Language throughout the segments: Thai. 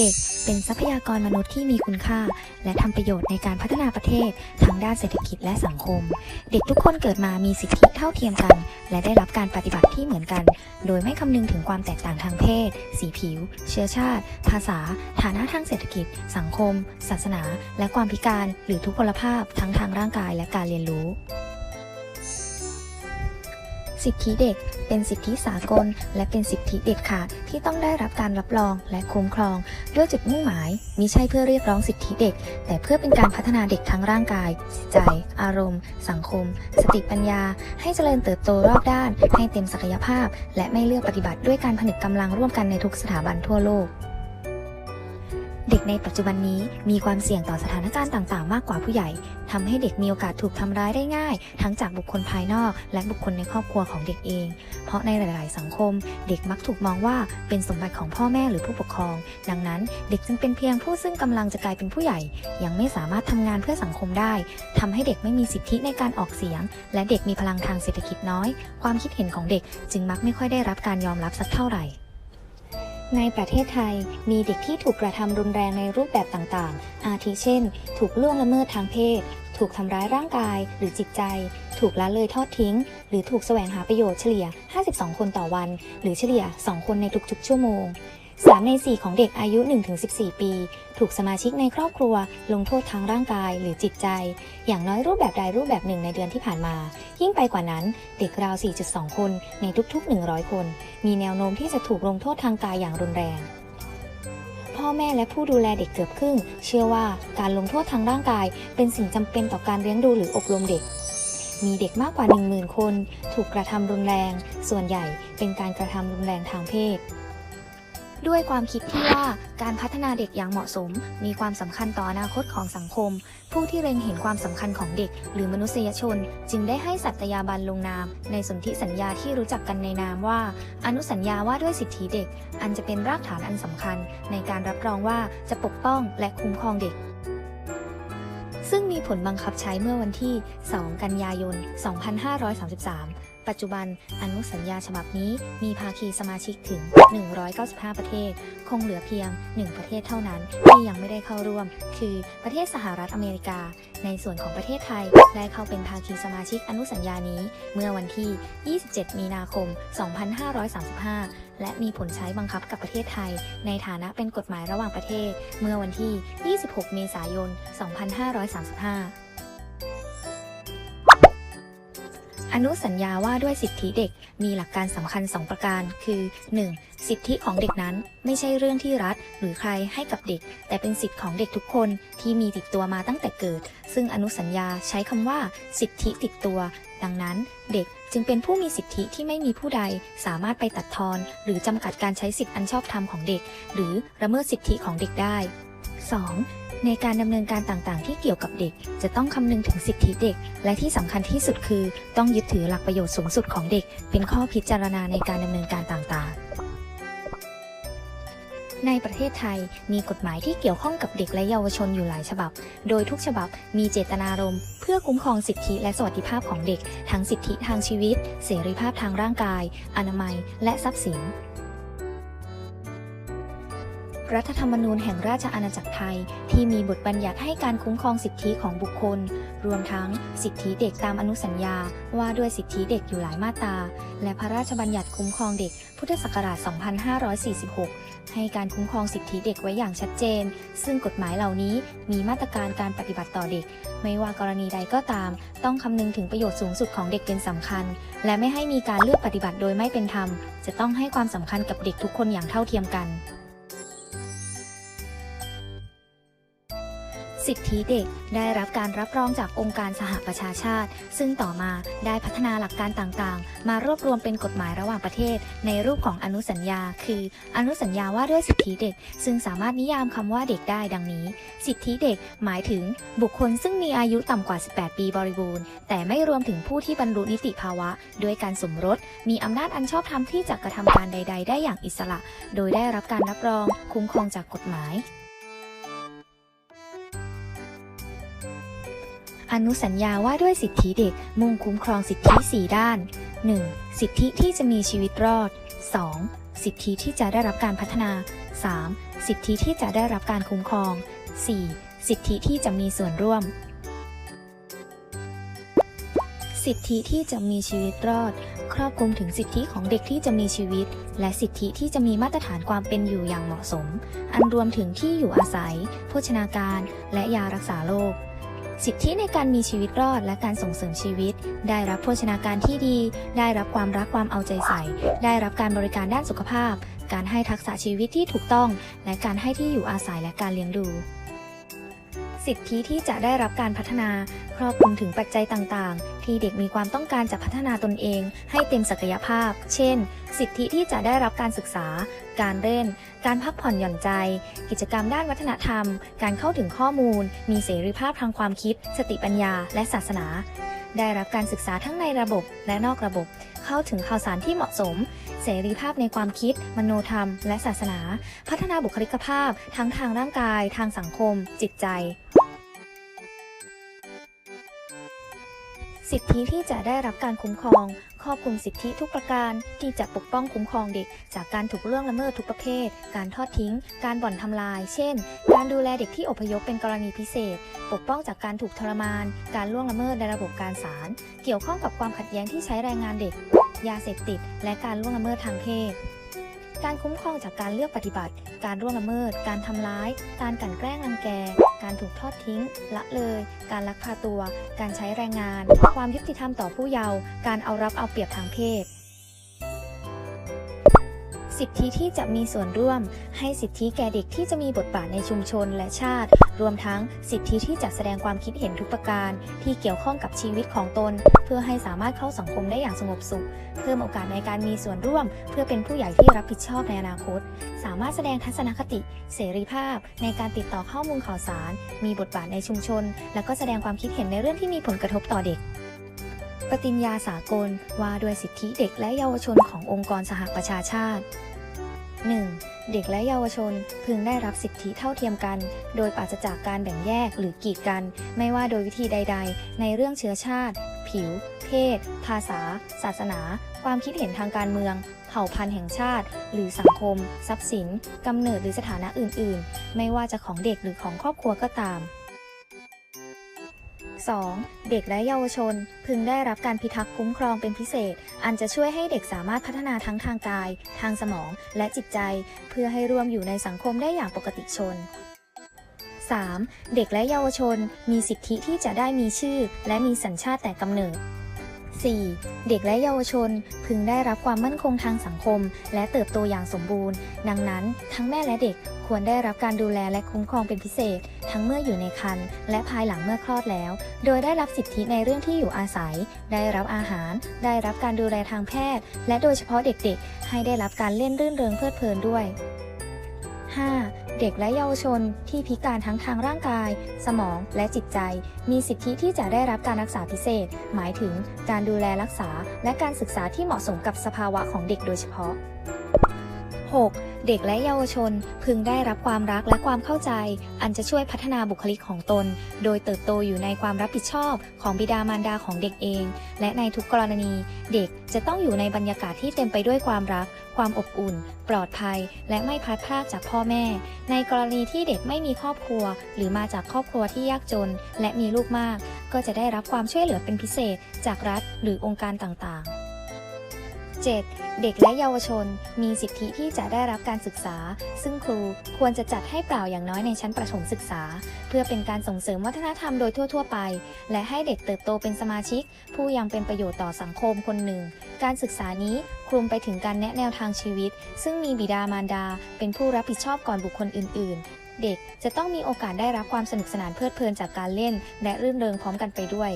เด็กเป็นทรัพยากรมนุษย์ที่มีคุณค่า และทำประโยชน์ในการพัฒนาประเทศทั้งด้านเศรษฐกิจและสังคม เด็กทุกคนเกิดมามีสิทธิเท่าเทียมกัน และได้รับการปฏิบัติที่เหมือนกัน โดยไม่คำนึงถึงความแตกต่างทางเพศ สีผิว เชื้อชาติ ภาษา ฐานะทางเศรษฐกิจ สังคม ศาสนา และความพิการ หรือทุพพลภาพทั้งทางร่างกายและการเรียนรู้ สิทธิเด็ก เป็นสิทธิสากล และเป็นสิทธิเด็ดขาดที่ต้องได้รับการรับรองและคุ้มครอง ด้วยจุดมุ่งหมายมิใช่เพื่อเรียกร้องสิทธิเด็ก แต่เพื่อเป็นการพัฒนาเด็กทั้งร่างกายจิตใจ อารมณ์ สังคม สติปัญญา ให้เจริญเติบโตรอบด้าน ให้เต็มศักยภาพ และไม่เลือกปฏิบัติด้วยการผนึกกำลังร่วมกันในทุกสถาบันทั่วโลก เด็กในปัจจุบันนี้มีความเสี่ยงต่อสถานการณ์ต่างๆ มากกว่าผู้ใหญ่ทำให้เด็กมีโอกาสถูกทำร้ายได้ง่าย ทั้งจากบุคคลภายนอก และบุคคลในครอบครัวของเด็กเอง เพราะในหลาย ๆ สังคม เด็กมักถูกมองว่าเป็นสมบัติของพ่อแม่หรือผู้ปกครอง ดังนั้นเด็กจึงเป็นเพียงผู้ซึ่งกำลังจะกลายเป็นผู้ใหญ่ ยังไม่สามารถทำงานเพื่อสังคมได้ทำให้เด็กไม่มีสิทธิในการออกเสียง และเด็กมีพลังทางเศรษฐกิจน้อย ความคิดเห็นของเด็กจึงมักไม่ค่อยได้รับการยอมรับสักเท่าไหร่ ในประเทศไทยมีเด็กที่ถูกกระทำรุนแรงในรูปแบบต่างๆ อาทิเช่น ถูกล่วงละเมิดทางเพศ ถูกทำร้ายร่างกายหรือจิตใจ ถูกละเลยทอดทิ้ง หรือถูกแสวงหาประโยชน์เฉลี่ย 52 คนต่อวัน หรือเฉลี่ย 2 คนในทุกๆ ชั่วโมง 3 ใน 4 ของเด็กอายุ 1-14 ปี ถูกสมาชิกในครอบครัว ลงโทษทางร่างกายหรือจิตใจ อย่างน้อยรูปแบบใดรูปแบบหนึ่งในเดือนที่ผ่านมา ยิ่งไปกว่านั้นเด็กราว 4.2 คนในทุกๆ 100 คน มีแนวโน้มที่จะถูกลงโทษทางกายอย่างรุนแรง พ่อแม่และผู้ดูแลเด็กเกือบครึ่ง เชื่อว่าการลงโทษทางร่างกาย เป็นสิ่งจำเป็นต่อการเลี้ยงดูหรืออบรมเด็กมีเด็กมากกว่า 10,000 คน ถูกกระทำรุนแรง ส่วนใหญ่เป็นการกระทำรุนแรงทางเพศ ด้วยความคิดที่ว่าการพัฒนาเด็กอย่างเหมาะสม มีความสำคัญต่ออนาคตของสังคม ผู้ที่เล็งเห็นความสำคัญของเด็ก หรือมนุษยชน จึงได้ให้สัตยาบันลงนาม ในสนธิสัญญาที่รู้จักกันในนามว่า อนุสัญญาว่าด้วยสิทธิเด็ก อันจะเป็นรากฐานอันสำคัญ ในการรับรองว่าจะปกป้องและคุ้มครองเด็กซึ่งมีผลบังคับใช้เมื่อวันที่ 2 กันยายน 2533 ปัจจุบันอนุสัญญาฉบับนี้มีภาคีสมาชิกถึง 195 ประเทศ คงเหลือเพียง 1 ประเทศเท่านั้นที่ยังไม่ได้เข้าร่วม คือประเทศสหรัฐอเมริกา ในส่วนของประเทศไทยได้เข้าเป็นภาคีสมาชิกอนุสัญญานี้ เมื่อวันที่ 27 มีนาคม 2535และมีผลใช้บังคับกับประเทศไทย ในฐานะเป็นกฎหมายระหว่างประเทศ เมื่อวันที่ 26 เมษายน 2535 อนุสัญญาว่าด้วยสิทธิเด็กมีหลักการสำคัญ 2 ประการ คือ 1. สิทธิของเด็กนั้นไม่ใช่เรื่องที่รัฐ หรือใครให้กับเด็ก แต่เป็นสิทธิของเด็กทุกคนที่มีติดตัวมาตั้งแต่เกิด ซึ่งอนุสัญญาใช้คำว่า สิทธิติดตัว ดังนั้น เด็กจึงเป็นผู้มีสิทธิที่ไม่มีผู้ใด สามารถไปตัดทอน หรือจำกัดการใช้สิทธิอันชอบธรรมของเด็ก หรือละเมิดสิทธิของเด็กได้ 2. ในการดำเนินการต่างๆ ที่เกี่ยวกับเด็ก จะต้องคำนึงถึงสิทธิเด็ก และที่สำคัญที่สุดคือ ต้องยึดถือหลักประโยชน์สูงสุดของเด็ก เป็นข้อพิจารณาในการดำเนินการต่างๆในประเทศไทยมีกฎหมายที่เกี่ยวข้องกับเด็กและเยาวชนอยู่หลายฉบับ โดยทุกฉบับมีเจตนารมณ์เพื่อคุ้มครองสิทธิและสวัสดิภาพของเด็ก ทั้งสิทธิทางชีวิต เสรีภาพทางร่างกาย อนามัย และทรัพย์สิน รัฐธรรมนูญแห่งราชอาณาจักรไทย ที่มีบทบัญญัติให้การคุ้มครองสิทธิของบุคคล รวมทั้งสิทธิเด็กตามอนุสัญญา ว่าด้วยสิทธิเด็กอยู่หลายมาตรา และพระราชบัญญัติคุ้มครองเด็ก พุทธศักราช 2546 ให้การคุ้มครองสิทธิเด็กไว้อย่างชัดเจน ซึ่งกฎหมายเหล่านี้มีมาตรการการปฏิบัติต่อเด็ก ไม่ว่ากรณีใดก็ตาม ต้องคำนึงถึงประโยชน์สูงสุดของเด็กเป็นสำคัญ และไม่ให้มีการเลือกปฏิบัติโดยไม่เป็นธรรม จะต้องให้ความสำคัญกับเด็กทุกคนอย่างเท่าเทียมกัน สิทธิเด็ก ได้รับการรับรองจากองค์การสหประชาชาติ ซึ่งต่อมาได้พัฒนาหลักการต่างๆ มารวบรวมเป็นกฎหมายระหว่างประเทศ ในรูปของอนุสัญญา คือ อนุสัญญาว่าด้วยสิทธิเด็ก ซึ่งสามารถนิยามคำว่าเด็กได้ดังนี้ สิทธิเด็ก หมายถึง บุคคลซึ่งมีอายุต่ำกว่า 18 ปีบริบูรณ์ แต่ไม่รวมถึงผู้ที่บรรลุนิติภาวะ ด้วยการสมรส มีอำนาจอันชอบธรรมที่จะกระทำการใด ๆ ได้อย่างอิสระ โดยได้รับการรับรอง คุ้มครองจากกฎหมาย อนุสัญญาว่าด้วยสิทธิเด็กมุ่งคุ้มครองสิทธิ 4 ด้าน 1. สิทธิที่จะมีชีวิตรอด 2. สิทธิที่จะได้รับการพัฒนา 3. สิทธิที่จะได้รับการคุ้มครอง 4. สิทธิที่จะมีส่วนร่วม สิทธิที่จะมีชีวิตรอด ครอบคลุมถึงสิทธิของเด็กที่จะมีชีวิต และสิทธิที่จะมีมาตรฐานความเป็นอยู่อย่างเหมาะสม อันรวมถึงที่อยู่อาศัย โภชนาการ และยารักษาโรค สิทธิในการมีชีวิตรอดและการส่งเสริมชีวิต ได้รับโภชนาการที่ดี ได้รับความรักความเอาใจใส่ ได้รับการบริการด้านสุขภาพ การให้ทักษะชีวิตที่ถูกต้อง และการให้ที่อยู่อาศัยและการเลี้ยงดู สิทธิที่จะได้รับการพัฒนา ครอบคลุมถึงปัจจัยต่างๆ ที่เด็กมีความต้องการจะพัฒนาตนเอง ให้เต็มศักยภาพ เช่น สิทธิที่จะได้รับการศึกษา การเล่น การพักผ่อนหย่อนใจ กิจกรรมด้านวัฒนธรรม การเข้าถึงข้อมูล มีเสรีภาพทางความคิด สติปัญญา และศาสนา ได้รับการศึกษาทั้งในระบบและนอกระบบ เข้าถึงข่าวสารที่เหมาะสม เสรีภาพในความคิด มโนธรรม และศาสนา พัฒนาบุคลิกภาพ ทั้งทางร่างกาย ทางสังคม จิตใจ สิทธิที่จะได้รับการคุ้มครองครอบคลุมสิทธิทุกประการที่จะปกป้องคุ้มครองเด็ก จากการถูกล่วงละเมิดทุกประเภท การทอดทิ้ง การบ่อนทำลาย เช่น การดูแลเด็กที่อพยพเป็นกรณีพิเศษ ปกป้องจากการถูกทรมาน การล่วงละเมิดในระบบการศาล เกี่ยวข้องกับความขัดแย้งที่ใช้แรงงานเด็ก ยาเสพติด และการล่วงละเมิดทางเพศ การคุ้มครองจากการเลือกปฏิบัติ การร่วงละเมิด การทำร้าย การกลั่นแกล้งรังแก การถูกทอดทิ้ง ละเลย การลักพาตัว การใช้แรงงาน ความยุติธรรมต่อผู้เยาว์ การเอารับเอาเปรียบทางเพศ สิทธิที่จะมีส่วนร่วม ให้สิทธิแก่เด็กที่จะมีบทบาทในชุมชนและชาติ รวมทั้งสิทธิที่จะแสดงความคิดเห็นทุกประการ ที่เกี่ยวข้องกับชีวิตของตน เพื่อให้สามารถเข้าสังคมได้อย่างสงบสุข เพิ่มโอกาสในการมีส่วนร่วม เพื่อเป็นผู้ใหญ่ที่รับผิดชอบในอนาคต สามารถแสดงทัศนคติ เสรีภาพ ในการติดต่อข้อมูลข่าวสาร มีบทบาทในชุมชน และก็แสดงความคิดเห็นในเรื่องที่มีผลกระทบต่อเด็กปฏิญญาสากลว่าด้วยสิทธิเด็กและเยาวชนขององค์กรสหประชาชาติ 1. เด็กและเยาวชนพึงได้รับสิทธิเท่าเทียมกัน โดยปราศจากการแบ่งแยกหรือกีดกัน ไม่ว่าโดยวิธีใด ๆ ในเรื่องเชื้อชาติ ผิว เพศ ภาษา ศาสนา ความคิดเห็นทางการเมือง เผ่าพันธุ์แห่งชาติ หรือสังคม ทรัพย์สินกำเนิดหรือสถานะอื่น ๆ ไม่ว่าจะของเด็กหรือของครอบครัวก็ตาม 2. เด็กและเยาวชน พึงได้รับการพิทักษ์คุ้มครองเป็นพิเศษ อันจะช่วยให้เด็กสามารถพัฒนาทั้งทางกาย ทางสมองและจิตใจ เพื่อให้ร่วมอยู่ในสังคมได้อย่างปกติชน 3. เด็กและเยาวชน มีสิทธิที่จะได้มีชื่อ และมีสัญชาติแต่กำเนิด 4. เด็กและเยาวชนพึงได้รับความมั่นคงทางสังคม และเติบโตอย่างสมบูรณ์ ดังนั้น ทั้งแม่และเด็กควรได้รับการดูแลและคุ้มครองเป็นพิเศษ ทั้งเมื่ออยู่ในครรภ์และภายหลังเมื่อคลอดแล้ว โดยได้รับสิทธิในเรื่องที่อยู่อาศัย ได้รับอาหาร ได้รับการดูแลทางแพทย์ และโดยเฉพาะเด็กๆ ให้ได้รับการเล่นรื่นเริงเพลิดเพลินด้วย 5. เด็กและเยาวชนที่พิการทั้งทางร่างกาย สมองและจิตใจ มีสิทธิที่จะได้รับการรักษาพิเศษ หมายถึงการดูแลรักษา และการศึกษาที่เหมาะสมกับสภาวะของเด็กโดยเฉพาะ 6. เด็กและเยาวชนพึงได้รับความรักและความเข้าใจ อันจะช่วยพัฒนาบุคลิกของตน โดยเติบโตอยู่ในความรับผิดชอบของบิดามารดาของเด็กเอง และในทุกกรณี เด็กจะต้องอยู่ในบรรยากาศที่เต็มไปด้วยความรัก ความอบอุ่น ปลอดภัย และไม่พลัดพรากจากพ่อแม่ ในกรณีที่เด็กไม่มีครอบครัว หรือมาจากครอบครัวที่ยากจน และมีลูกมาก ก็จะได้รับความช่วยเหลือเป็นพิเศษ จากรัฐหรือองค์การต่างๆ 7. เด็กและเยาวชน มีสิทธิที่จะได้รับการศึกษา ซึ่งครูควรจะจัดให้เปล่าอย่างน้อยในชั้นประถมศึกษา เพื่อเป็นการส่งเสริมวัฒนธรรมโดยทั่ว ๆ ไป และให้เด็กเติบโตเป็นสมาชิก ผู้ยังเป็นประโยชน์ต่อสังคมคนหนึ่ง การศึกษานี้คลุมไปถึงการแนะแนวทางชีวิต ซึ่งมีบิดามารดา เป็นผู้รับผิดชอบก่อนบุคคลอื่น ๆเด็กจะต้องมีโอกาสได้รับความสนุกสนานเพลิดเพลินจากการเล่น และรื่นเริงพร้อมกันไปด้วย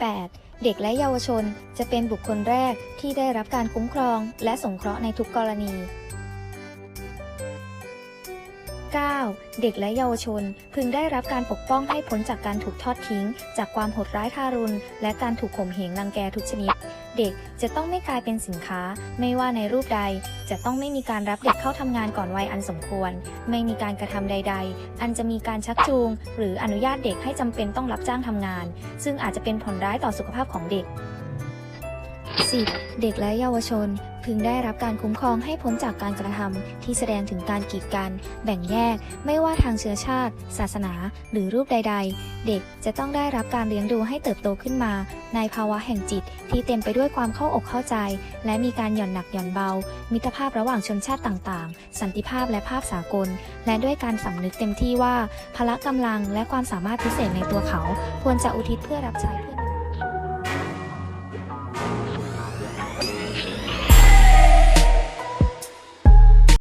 8. เด็กและเยาวชนจะเป็นบุคคลแรกที่ได้รับการคุ้มครองและสงเคราะห์ในทุกกรณี 9. เด็กและเยาวชนพึงได้รับการปกป้องให้พ้นจากการถูกทอดทิ้ง จากความโหดร้ายทารุณ และการถูกข่มเหงรังแกทุกชนิด เด็กจะต้องไม่กลายเป็นสินค้า ไม่ว่าในรูปใด จะต้องไม่มีการรับเด็กเข้าทำงานก่อนวัยอันสมควร ไม่มีการกระทำใด ๆ อันจะมีการชักจูง หรืออนุญาตเด็กให้จำเป็นต้องรับจ้างทำงาน ซึ่งอาจจะเป็นผลร้ายต่อสุขภาพของเด็ก 10. เด็กและเยาวชน พึงได้รับการคุ้มครองให้พ้นจากการกระทำที่แสดงถึงการกีดกัน แบ่งแยก ไม่ว่าทางเชื้อชาติ ศาสนา หรือรูปใด ๆ เด็กจะต้องได้รับการเลี้ยงดูให้เติบโตขึ้นมา ในภาวะแห่งจิต ที่เต็มไปด้วยความเข้าอกเข้าใจ และมีการหย่อนหนักหย่อนเบา มิตรภาพระหว่างชนชาติต่างๆ สันติภาพและภาพสากล และด้วยการสำนึกเต็มที่ว่าพละกำลังและความสามารถพิเศษในตัวเขา ควรจะอุทิศเพื่อรับใช้